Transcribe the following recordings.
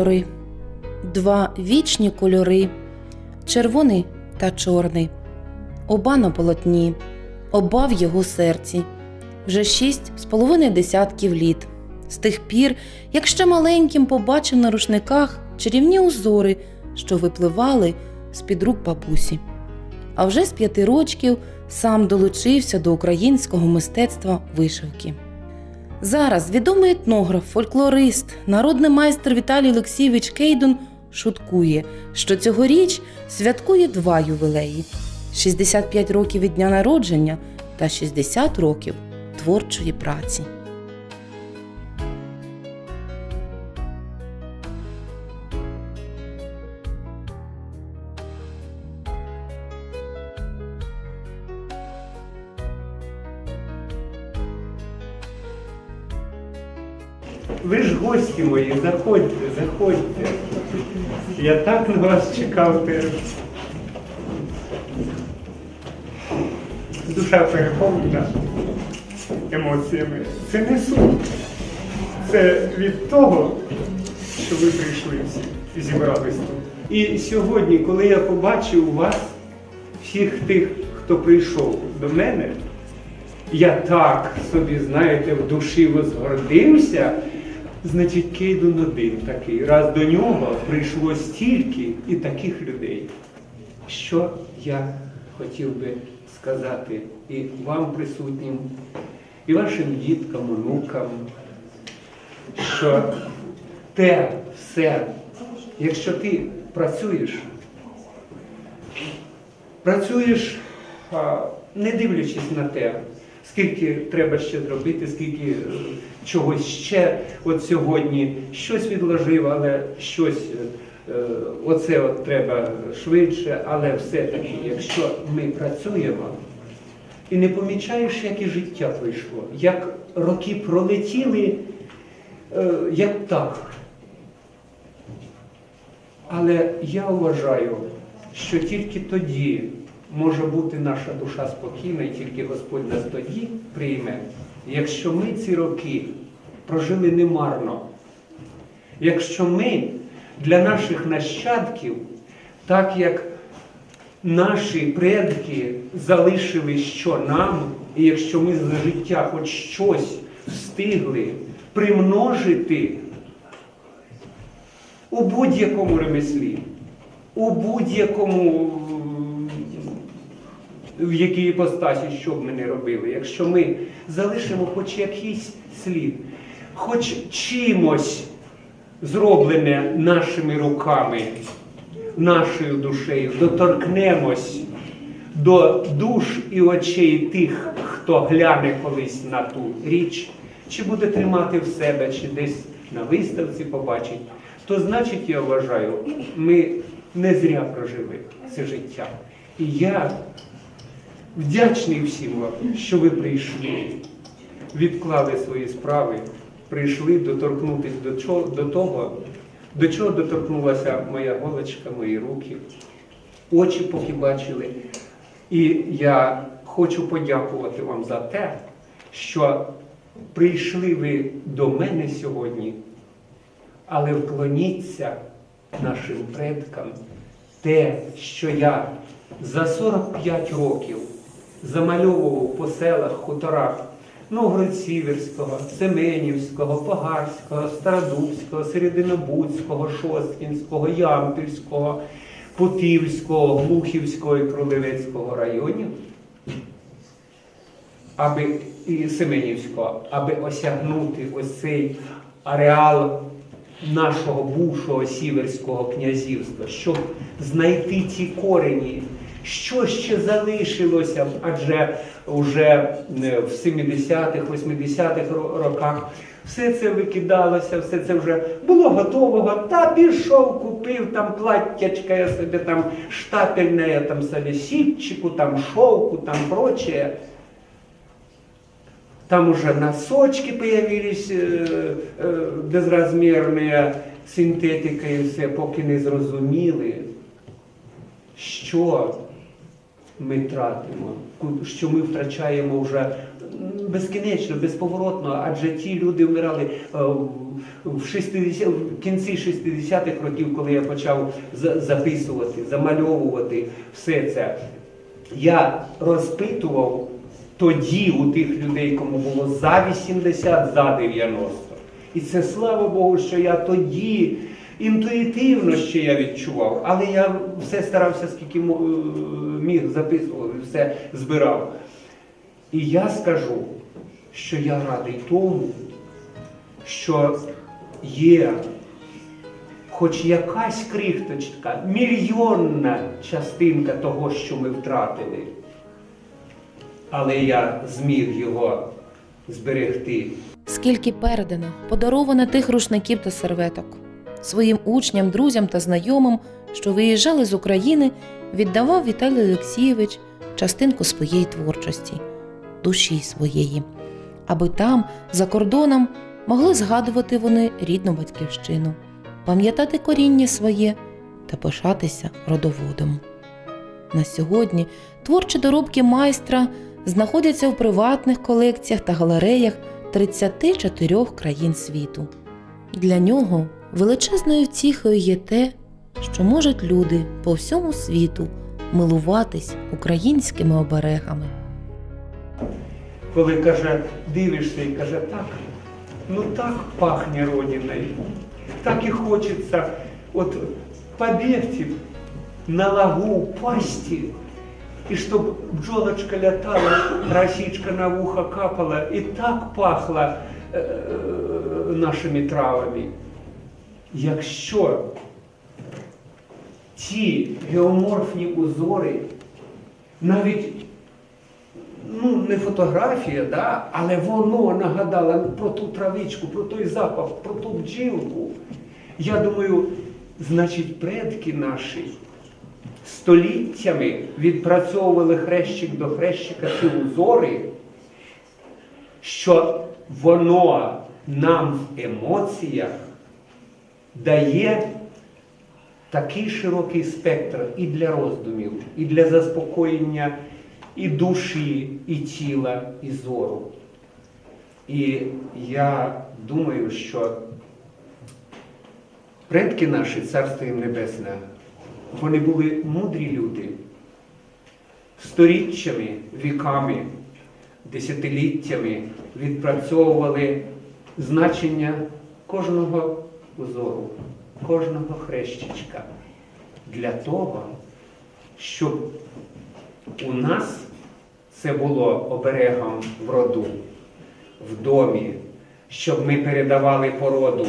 Кольори, два вічні кольори, червоний та чорний, оба на полотні, оба в його серці, вже шість з половиною десятків літ. З тих пір, як ще маленьким побачив на рушниках чарівні узори, що випливали з-під рук бабусі. А вже з п'яти рочків сам долучився до українського мистецтва вишивки. Зараз відомий етнограф, фольклорист, народний майстер Віталій Олексійович Кейдун шуткує, що цьогоріч святкує два ювілеї: 65 років від дня народження та 60 років творчої праці. Ви ж гості мої, заходьте, заходьте. Я так на вас чекав. Душа переповнена емоціями. Це не сум. Це від того, що ви прийшли всі і зібрались тут. І сьогодні, коли я побачив вас, всіх тих, хто прийшов до мене, я так собі, знаєте, в душі возгордився. Значить, Кейдун один такий. Раз до нього прийшло стільки і таких людей. Що я хотів би сказати і вам присутнім, і вашим діткам, онукам, що те все, якщо ти працюєш, працюєш, не дивлячись на те, скільки треба ще зробити, скільки чогось ще. От сьогодні щось відложив, але щось е, е, оце от треба швидше, але все-таки, якщо ми працюємо і не помічаєш, як і життя пройшло, як роки пролетіли, е, як птах. Але я вважаю, що тільки тоді може бути наша душа спокійна, і тільки Господь нас тоді прийме, якщо ми ці роки прожили немарно, якщо ми для наших нащадків, так як наші предки залишили що нам, і якщо ми за життя хоч щось встигли примножити у будь-якому ремеслі, у будь-якому в якій іпостасі, що б ми не робили, якщо ми залишимо хоч якийсь слід, хоч чимось зроблене нашими руками, нашою душею, доторкнемось до душ і очей тих, хто гляне колись на ту річ, чи буде тримати в себе, чи десь на виставці побачить, то значить, я вважаю, ми не зря прожили це життя. І я вдячний всім вам, що ви прийшли, відклали свої справи, прийшли доторкнутися до, чого, до того, до чого доторкнулася моя голочка, мої руки, очі поки бачили. І я хочу подякувати вам за те, що прийшли ви до мене сьогодні, але вклоніться нашим предкам те, що я за 45 років замальовував по селах, хуторах Новгород-Сіверського, Семенівського, Погарського, Стародубського, Серединобудського, Шосткінського, Ямпільського, Путівського, Глухівського і Кролевецького районів, аби і Семенівського, аби осягнути ось цей ареал нашого бувшого сіверського князівства, щоб знайти ці корені, що ще залишилося, адже вже в 70-х, 80-х роках все це викидалося, все це вже було готового. Та пішов, купив там платтячка, я собі там штапельне, я там собі сітчику, там шовку, там прочее. Там уже носочки появились э, э, безразмірні, синтетика і все, поки не зрозуміли, що ми тратимо, що ми втрачаємо вже безкінечно, безповоротно, адже ті люди вмирали е, в 60, в кінці 60-х років, коли я почав записувати, замальовувати все це. Я розпитував тоді у тих людей, кому було за 80, за 90. І це слава Богу, що я тоді інтуїтивно ще я відчував, але я все старався, скільки е, міг записував, все збирав. І я скажу, що я радий тому, що є хоч якась крихточка, мільйонна частинка того, що ми втратили. Але я зміг його зберегти. Скільки передано, подаровано тих рушників та серветок. Своїм учням, друзям та знайомим, що виїжджали з України, віддавав Віталій Олексійович частинку своєї творчості, душі своєї, аби там, за кордоном, могли згадувати вони рідну батьківщину, пам'ятати коріння своє та пишатися родоводом. На сьогодні творчі доробки майстра знаходяться в приватних колекціях та галереях 34 країн світу. Для нього величезною втіхою є те, що можуть люди по всьому світу милуватись українськими оберегами. Коли каже, дивишся і каже, так, ну так пахне родиною, так і хочеться от побігти на лагу, упасти, і щоб бджолочка лятала, росічка на вуха капала, і так пахла е, е, нашими травами. Якщо ті геоморфні узори навіть ну, не фотографія, да, але воно нагадало про ту травичку, про той запах, про ту бджілку. Я думаю, значить, предки наші століттями відпрацьовували хрещик до хрещика ці узори, що воно нам в емоціях дає такий широкий спектр і для роздумів, і для заспокоєння і душі, і тіла, і зору. І я думаю, що предки наші, царство їм небесне, вони були мудрі люди, сторіччями, віками, десятиліттями відпрацьовували значення кожного узору, кожного хрещичка для того, щоб у нас це було оберегом в роду, в домі, щоб ми передавали породу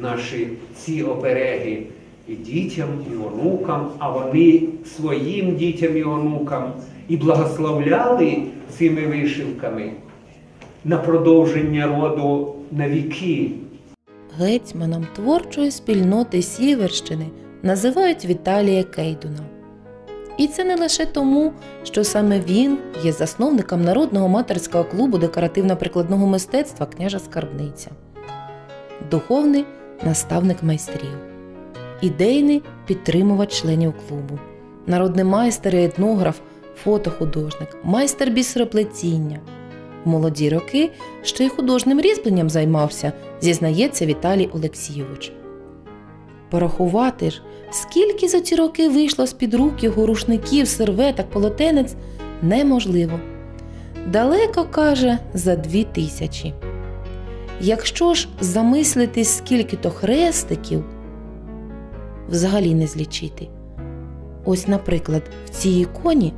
наші ці обереги і дітям, і онукам, а вони своїм дітям і онукам і благословляли цими вишивками на продовження роду на віки. Гетьманом творчої спільноти Сіверщини називають Віталія Кейдуна. І це не лише тому, що саме він є засновником народного матерського клубу декоративно-прикладного мистецтва княжа Скарбниця, духовний наставник майстрів, ідейний підтримувач членів клубу, народний майстер і етнограф, фотохудожник, майстер бісероплетіння. В молоді роки ще й художнім різьбленням займався, зізнається Віталій Олексійович. Порахувати ж, скільки за ці роки вийшло з-під рук його рушників, серветок, полотенець, неможливо. Далеко каже за дві тисячі. Якщо ж замислитись, скільки то хрестиків, взагалі не злічити. Ось, наприклад, в цій іконі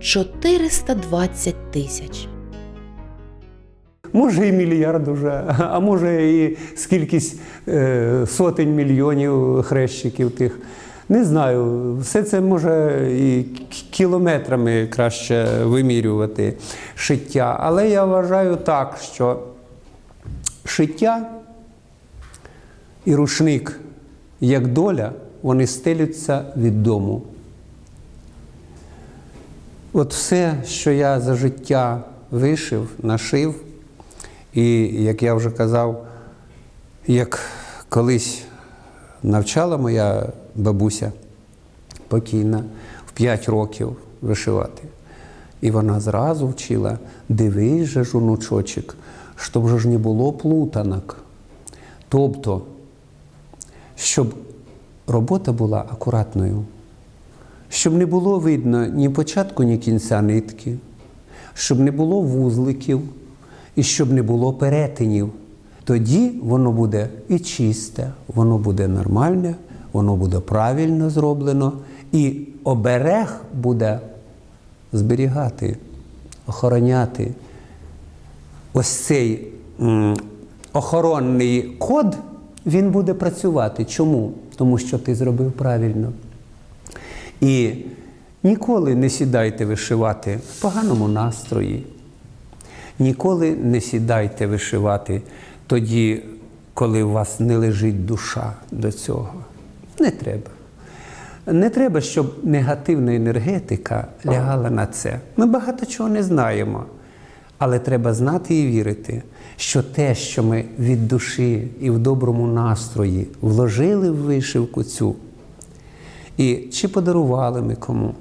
420 тисяч. Може і мільярд уже, а може і скількись е, сотень мільйонів хрещиків тих. Не знаю, все це може і кілометрами краще вимірювати шиття. Але я вважаю так, що шиття і рушник, як доля, вони стелються від дому. От все, що я за життя вишив, нашив, і як я вже казав, як колись навчала моя бабуся покійна в 5 років вишивати. І вона зразу вчила, дивись же ж, онучочок, щоб ж не було плутанок. Тобто, щоб робота була акуратною, щоб не було видно ні початку, ні кінця нитки, щоб не було вузликів і щоб не було перетинів. Тоді воно буде і чисте, воно буде нормальне, воно буде правильно зроблено, і оберег буде зберігати, охороняти. Ось цей охоронний код він буде працювати. Чому? Тому що ти зробив правильно. І ніколи не сідайте вишивати в поганому настрої. Ніколи не сідайте вишивати тоді, коли у вас не лежить душа до цього. Не треба. Не треба, щоб негативна енергетика лягала на це. Ми багато чого не знаємо. Але треба знати і вірити, що те, що ми від душі і в доброму настрої вложили в вишивку цю, і чи подарували ми кому,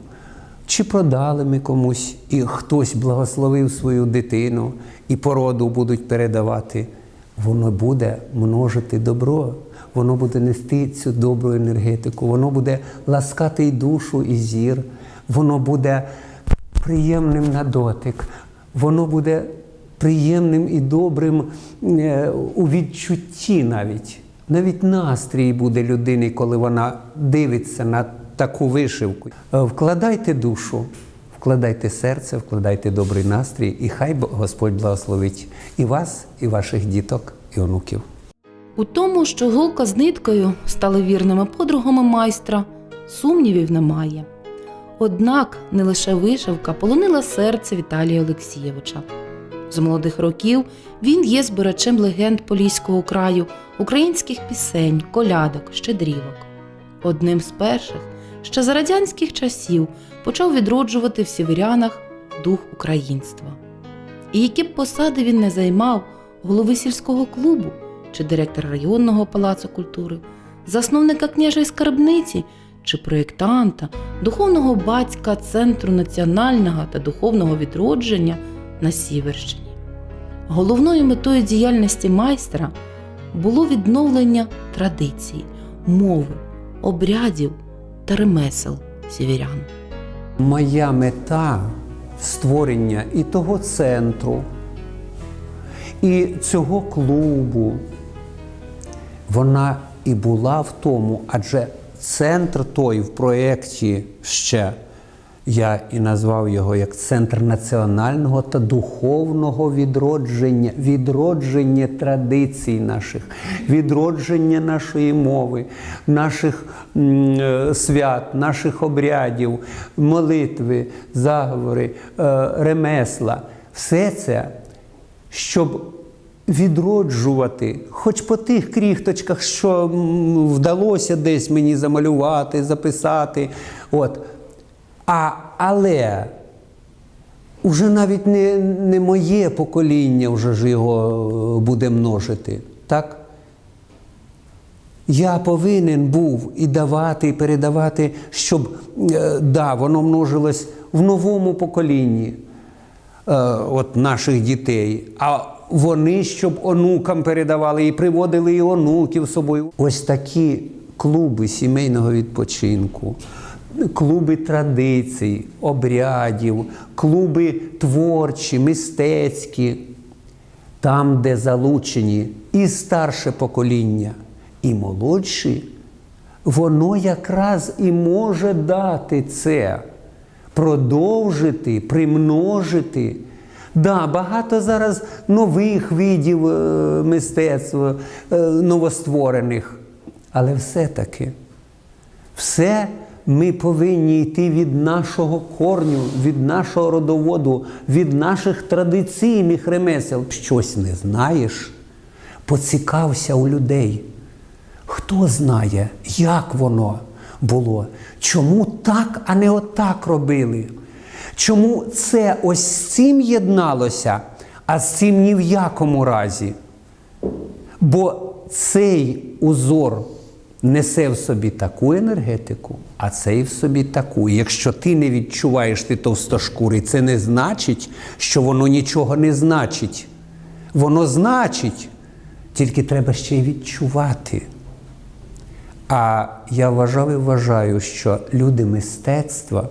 чи продали ми комусь, і хтось благословив свою дитину, і породу будуть передавати, воно буде множити добро, воно буде нести цю добру енергетику, воно буде ласкати і душу, і зір, воно буде приємним на дотик, воно буде приємним і добрим е, у відчутті навіть. Навіть настрій буде людини, коли вона дивиться на таку вишивку. Е, Вкладайте душу, вкладайте серце, вкладайте добрий настрій, і хай Господь благословить і вас, і ваших діток, і онуків. У тому, що голка з ниткою стали вірними подругами майстра, сумнівів немає. Однак не лише вишивка полонила серце Віталія Олексійовича. З молодих років він є збирачем легенд Поліського краю, українських пісень, колядок, щедрівок. Одним з перших, ще за радянських часів, почав відроджувати в сіверянах дух українства. І які б посади він не займав голови сільського клубу чи директора районного палацу культури, засновника княжої скарбниці чи проєктанта, духовного батька Центру національного та духовного відродження на Сіверщині. Головною метою діяльності майстра було відновлення традицій, мови, обрядів та ремесел сіверян. Моя мета створення і того центру, і цього клубу, вона і була в тому, адже центр той в проєкті ще я і назвав його як центр національного та духовного відродження, відродження традицій наших, відродження нашої мови, наших е, свят, наших обрядів, молитви, заговори, е, ремесла. Все це, щоб відроджувати, хоч по тих кріхточках, що вдалося десь мені замалювати, записати. От. А, але уже навіть не, не моє покоління вже ж його е, буде множити. Так? Я повинен був і давати, і передавати, щоб е, да, воно множилось в новому поколінні е, от наших дітей. А вони, щоб онукам передавали і приводили і онуків з собою. Ось такі клуби сімейного відпочинку, клуби традицій, обрядів, клуби творчі, мистецькі там, де залучені і старше покоління, і молодші, воно якраз і може дати це, продовжити, примножити. Да, багато зараз нових видів е, мистецтва, е, новостворених, але все-таки все ми повинні йти від нашого корню, від нашого родоводу, від наших традиційних ремесел. Щось не знаєш, поцікався у людей. Хто знає, як воно було? Чому так, а не отак робили? Чому це ось з цим єдналося, а з цим ні в якому разі? Бо цей узор несе в собі таку енергетику, а цей в собі таку. Якщо ти не відчуваєш ти товстошкурий, це не значить, що воно нічого не значить. Воно значить, тільки треба ще й відчувати. А я вважав і вважаю, що люди мистецтва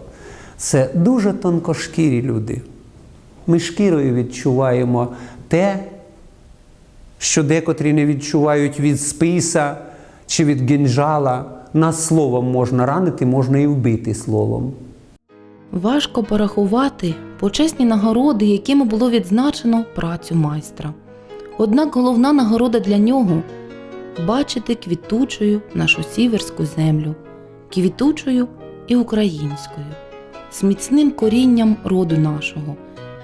це дуже тонкошкірі люди. Ми шкірою відчуваємо те, що декотрі не відчувають від списа чи від гінжала. Нас словом можна ранити, можна і вбити словом. Важко порахувати почесні нагороди, якими було відзначено працю майстра. Однак головна нагорода для нього бачити квітучою нашу сіверську землю, квітучою і українською, з міцним корінням роду нашого,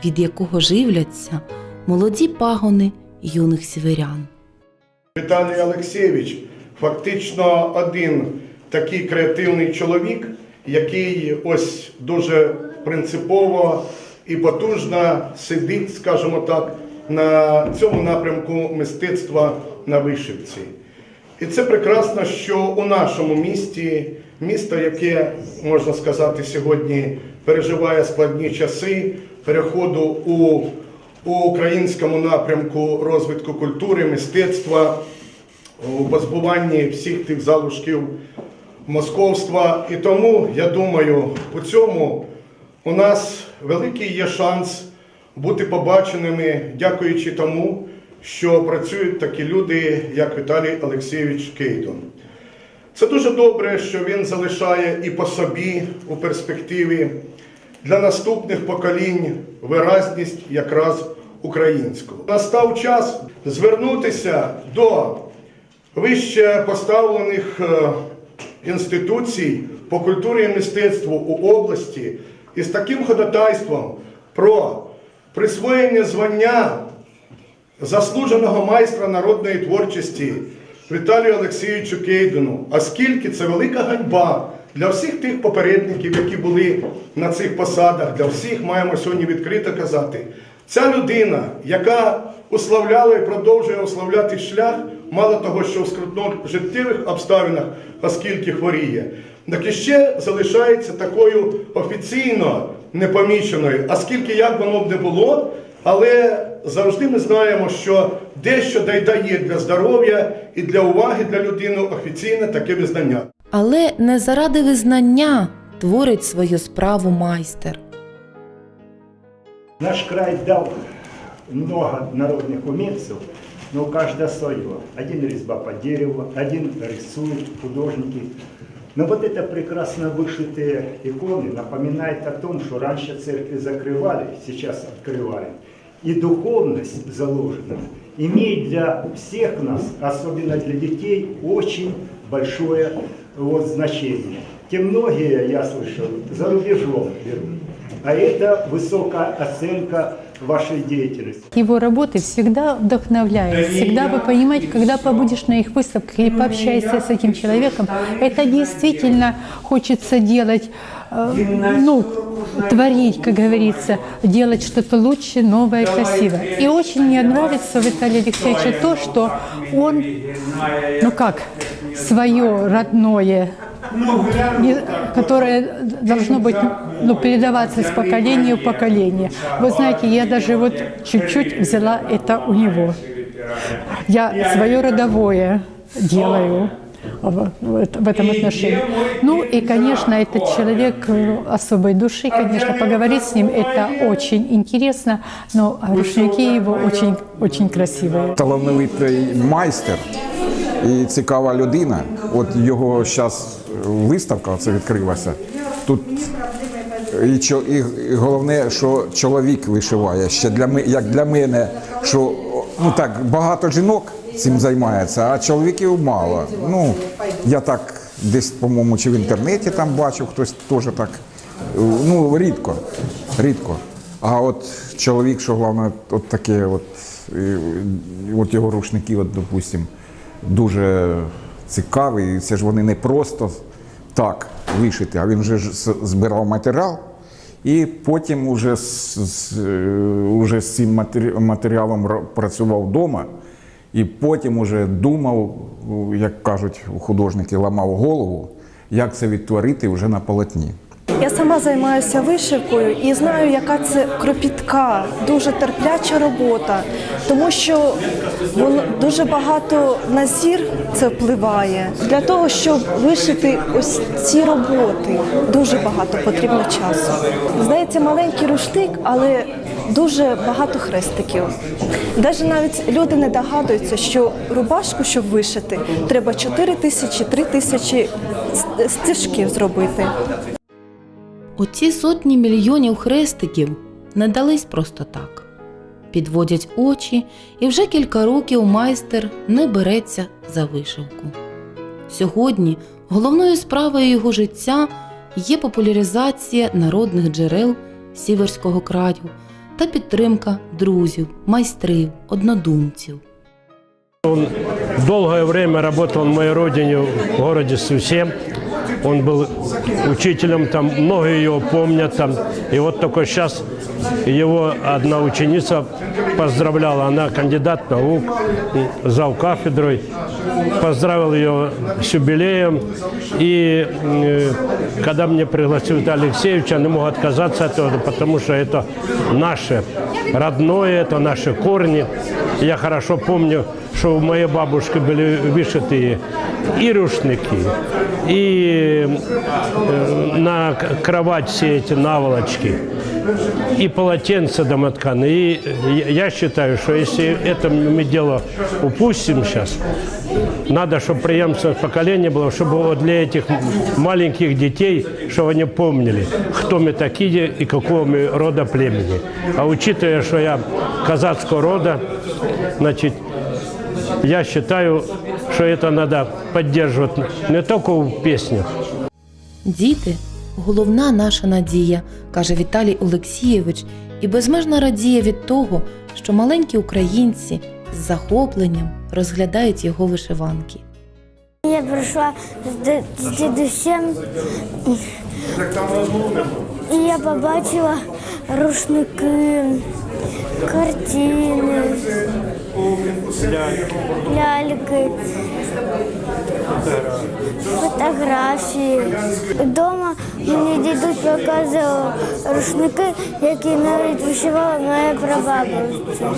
від якого живляться молоді пагони юних сіверян. Віталій Олексійович фактично один такий креативний чоловік, який ось дуже принципово і потужно сидить, скажімо так, на цьому напрямку мистецтва на вишивці. І це прекрасно, що у нашому місті, місто, яке можна сказати сьогодні переживає складні часи переходу у, у українському напрямку розвитку культури, мистецтва, у позбуванні всіх тих залишків московства. І тому я думаю, у цьому у нас великий є шанс бути побаченими, дякуючи тому, що працюють такі люди, як Віталій Олексійович Кейдон. Це дуже добре, що він залишає і по собі у перспективі для наступних поколінь виразність якраз українського. Настав час звернутися до вище поставлених е, інституцій по культурі і мистецтву у області із таким ходатайством про присвоєння звання заслуженого майстра народної творчості Віталію Олексійовичу Кейдену, оскільки це велика ганьба для всіх тих попередників, які були на цих посадах, для всіх маємо сьогодні відкрито казати. Ця людина, яка уславляла і продовжує уславляти шлях, мало того, що в скрутно життєвих обставинах, оскільки хворіє, так і ще залишається такою офіційно непоміченою, оскільки як воно б не було, але завжди ми знаємо, що дещо дає для здоров'я і для уваги для людини офіційне таке визнання. Але не заради визнання творить свою справу майстер. Наш край дал много народных умельцев, но каждое свое. Один резьба по дереву, один рисует, художники. Но вот это прекрасно вышитые иконы напоминает о том, что раньше церкви закрывали, сейчас открываем. И духовность заложена имеет для всех нас, особенно для детей, очень большое вот, значение. Те многие, я слышал, за рубежом берут. А это высокая оценка вашей деятельности. Его работы всегда вдохновляют. Всегда вы понимаете, когда побудешь на их выставках или пообщаешься с этим человеком, это действительно хочется делать, э, ну, творить, как говорится, делать что-то лучше, новое, красивое. И очень мне нравится в Виталии Алексеевиче то, что он, ну как, свое родное не- которое должно быть ну, передаваться с поколения в поколение. Вы знаете, я даже вот чуть-чуть взяла это у него. Я свое родовое делаю в, в это- в этом отношении. Ну и, конечно, этот человек э, особой души, конечно, поговорить с ним это очень интересно, но рушники его очень, очень красивые. талановитий майстер і цікава людина. От його зараз виставка це відкрилася. Тут і, чо- і, головне, що чоловік вишиває. Ще для ме- як для мене, що ну так багато жінок цим займається, а чоловіків мало. Ну я так десь, по-моєму, чи в інтернеті там бачив, хтось теж так. Ну рідко, рідко. А от чоловік, що головне, от таке, от, от його рушники, от, допустим, дуже цікаві. І це ж вони не просто так вишити, а він вже збирав матеріал. І потім уже з, е, уже з цим матеріалом працював вдома І потім уже думав, як кажуть художники, ламав голову, як це відтворити вже на полотні. Я сама займаюся вишивкою і знаю, яка це кропітка, дуже терпляча робота, тому що дуже багато на зір це впливає. Для того, щоб вишити ось ці роботи, дуже багато потрібно часу. Здається, маленький руштик, але дуже багато хрестиків. Навіть навіть люди не догадуються, що рубашку, щоб вишити, треба 4 тисячі, 3 тисячі стежків зробити. Оці сотні мільйонів хрестиків не дались просто так. Підводять очі, і вже кілька років майстер не береться за вишивку. Сьогодні головною справою його життя є популяризація народних джерел Сіверського краю та підтримка друзів, майстрів, однодумців. Долгое время работал на моей родине в городе Сусе Он был учителем там, многие его помнят там. И вот только сейчас его одна ученица поздравляла, она кандидат наук, зав кафедрой. Поздравил ее с юбилеем. И э, когда мне пригласил Виталий Алексеевич, я не мог отказаться от этого, потому что это наше родное, это наши корни. Я хорошо помню, что у моей бабушки были вышитые и рушники, и э, на кровать все эти наволочки, и полотенца домотканые. И я- я считаю, что если это мы дело упустим сейчас, надо, чтобы преемственность поколения было, чтобы вот для этих маленьких детей, чтобы они помнили, кто мы такие и какого мы рода племени. А учитывая, что я казацкого рода, значит, я считаю, что это надо поддерживать не только в песнях, Діти головна наша надія, каже Віталій Олексійович, і безмежно радіє від того, що маленькі українці з захопленням розглядають його вишиванки. Я прийшла з дідусем, і я побачила рушники, картини, ляльки, фотографії. Дома мені дідусь показував рушники, які навіть вишивала моя прабабуся.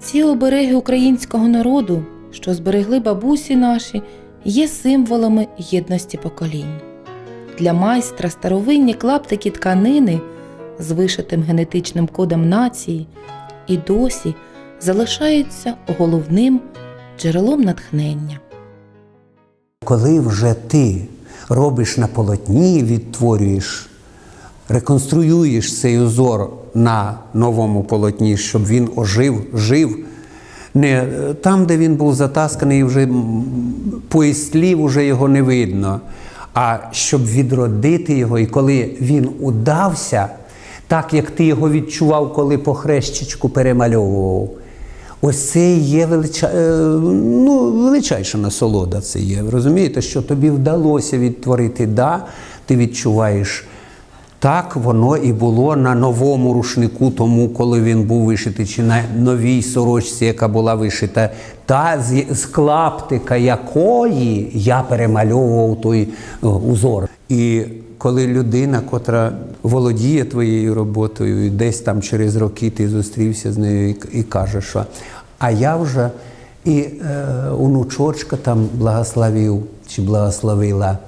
Ці обереги українського народу, що зберегли бабусі наші, є символами єдності поколінь. Для майстра старовинні клаптики тканини з вишитим генетичним кодом нації і досі залишаються головним джерелом натхнення. Коли вже ти робиш на полотні, відтворюєш, реконструюєш цей узор на новому полотні, щоб він ожив, жив, не е, там, де він був затасканий, вже слів вже його не видно. А щоб відродити його, і коли він удався, так як ти його відчував, коли по хрещичку перемальовував. Ось це є велича... е, ну, величайша насолода. Це є. Розумієте, що тобі вдалося відтворити, да, ти відчуваєш. Так воно і було на новому рушнику, тому коли він був вишитий, чи на новій сорочці, яка була вишита, та з, з клаптика якої я перемальовував той узор. І коли людина, котра володіє твоєю роботою, і десь там через роки ти зустрівся з нею і, і каже, що а я вже і е, онучочка там благословив чи благословила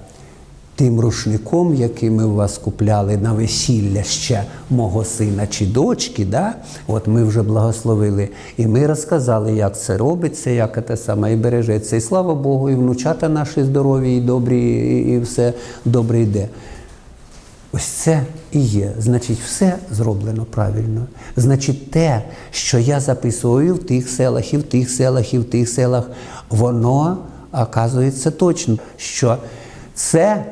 тим рушником, який ми у вас купляли на весілля ще мого сина чи дочки, да? от ми вже благословили. І ми розказали, як це робиться, як це саме і бережеться. І слава Богу, і внучата наші здорові, і добрі, і, все добре йде. Ось це і є. Значить, все зроблено правильно. Значить, те, що я записую в тих селах, і в тих селах, і в тих селах, воно оказується точно, що це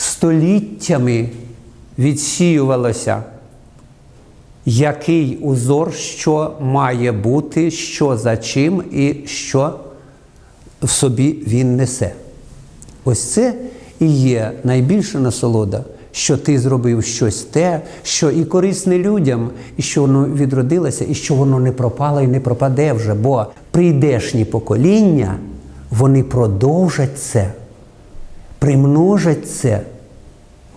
століттями відсіювалося, який узор, що має бути, що за чим і що в собі він несе. Ось це і є найбільша насолода, що ти зробив щось те, що і корисне людям, і що воно відродилося, і що воно не пропало і не пропаде вже. Бо прийдешні покоління вони продовжать це, примножать це.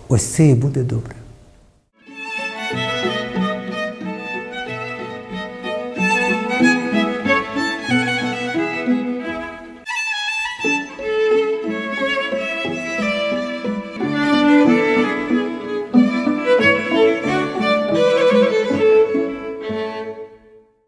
Ось це і буде добре.